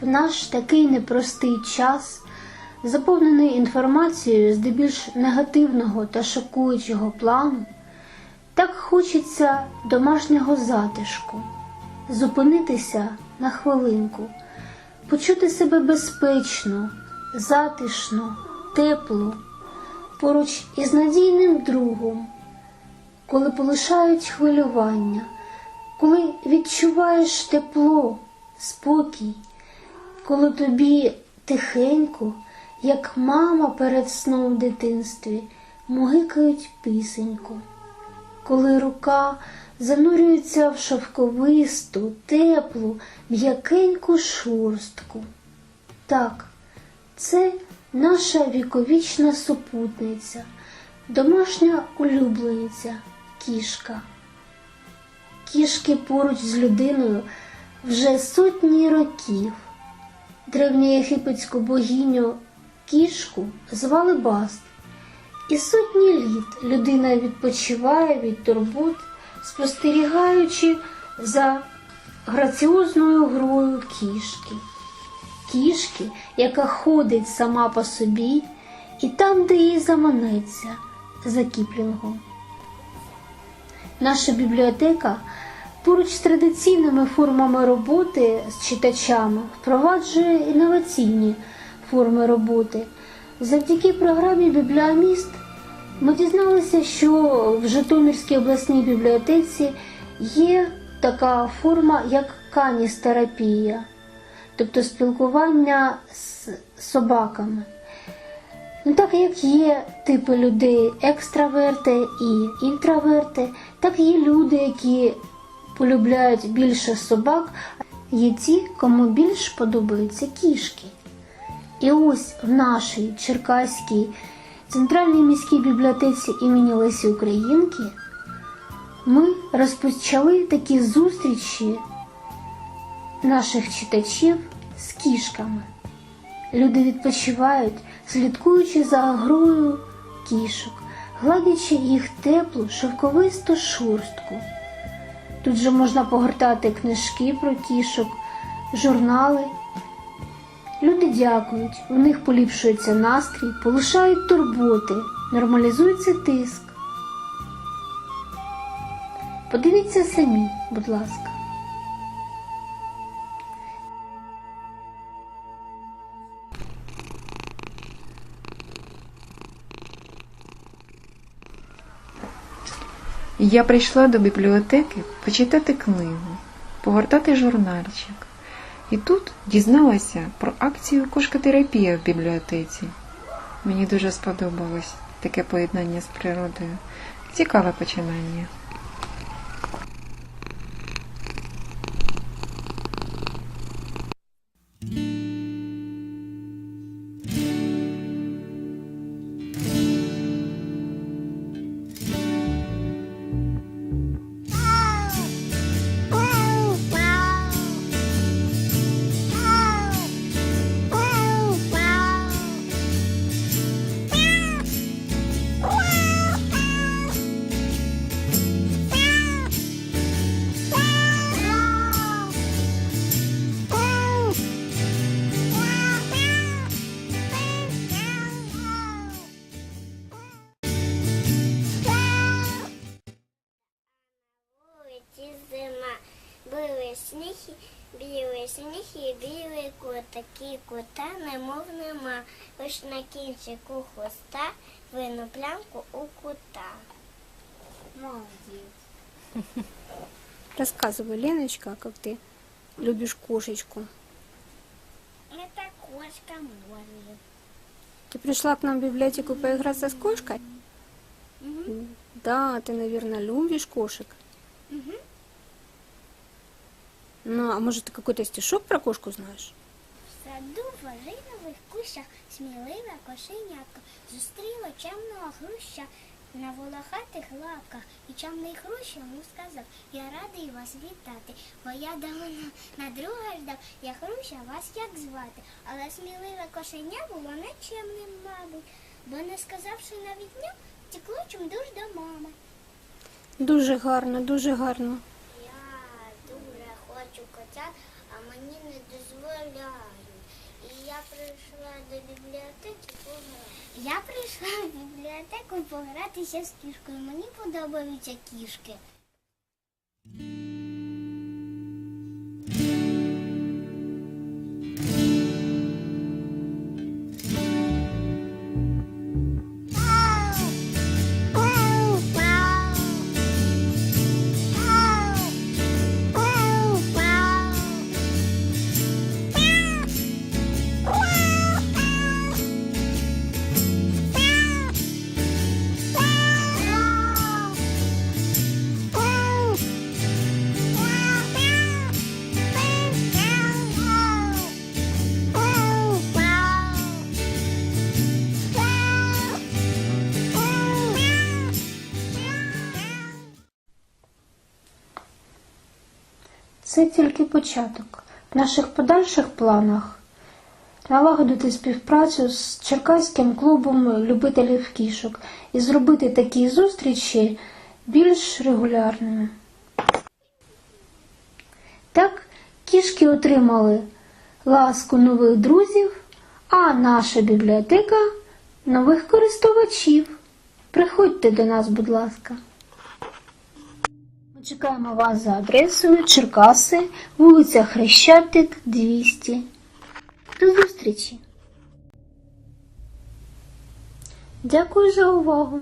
В наш такий непростий час, заповнений інформацією здебільш негативного та шокуючого плану, так хочеться домашнього затишку, зупинитися на хвилинку, почути себе безпечно, затишно, тепло, поруч із надійним другом, коли полишають хвилювання, коли відчуваєш тепло, спокій, коли тобі тихенько, як мама перед сном в дитинстві, мугикають пісеньку, коли рука занурюється в шовковисту, теплу, м'якеньку шорстку. Так, це наша віковічна супутниця, домашня улюблениця, кішка. Кішки поруч з людиною вже сотні років. Древньоєгипетську богиню кішку звали Баст. І сотні літ людина відпочиває від турбот, спостерігаючи за граціозною грою кішки. Кішки, яка ходить сама по собі, і там, де їй заманеться, за кіплінгом. Наша бібліотека поруч з традиційними формами роботи з читачами впроваджує інноваційні форми роботи. Завдяки програмі Бібліоміст ми дізналися, що в Житомирській обласній бібліотеці є така форма, як каністерапія, тобто спілкування з собаками. Ну, так як є типи людей екстраверти і інтроверти, так є люди, які полюбляють більше собак, є ті, кому більш подобаються кішки. І ось в нашій Черкаській центральній міській бібліотеці імені Лесі Українки ми розпочали такі зустрічі наших читачів з кішками. Люди відпочивають, слідкуючи за грою кішок, гладячи їх теплу, шовковисту шорстку. Тут же можна погортати книжки про кішок, журнали. Люди дякують, у них поліпшується настрій, полишають турботи, нормалізується тиск. Подивіться самі, будь ласка. Я прийшла до бібліотеки почитати книгу, погортати журнальчик. І тут дізналася про акцію кошкотерапія в бібліотеці. Мені дуже сподобалось таке поєднання з природою. Цікаве починання. сніг, і- білий сніг і білий кот. Такі кота немов нема. Лиш на кінчику хвоста вину плямку у кута. Молодець. Рассказывай, Леночка, как ты любишь кошечку. Это кошка Молли. Ты пришла к нам в библиотеку поиграться с кошкой? Да, ты, наверное, любишь кошек. Ну, а может, ты какой-то стишок про кошку знаешь? В саду в ожинових кущах сміливе кошенятко зустріло чемного хруща на волохатих лапках. І чемний хрущ йому сказав, я радий вас вітати, бо я давно на друга ждав, я хруща вас як звати. Але сміливе кошеня було нечемним, мабуть, бо не сказавши навіть дня, втекло чимдуж до мами. Дуже гарно, дуже гарно. Хочу котят, а мені не дозволяють. І я прийшла до бібліотеки пограти. Я прийшла в бібліотеку погратися з кішкою. Мені подобаються кішки. Це тільки початок. В наших подальших планах налагодити співпрацю з Черкаським клубом любителів кішок і зробити такі зустрічі більш регулярними. Так, кішки отримали ласку нових друзів, а наша бібліотека нових користувачів. Приходьте до нас, будь ласка. Чекаємо вас за адресою Черкаси, вулиця Хрещатик, 200. До зустрічі. Дякую за увагу.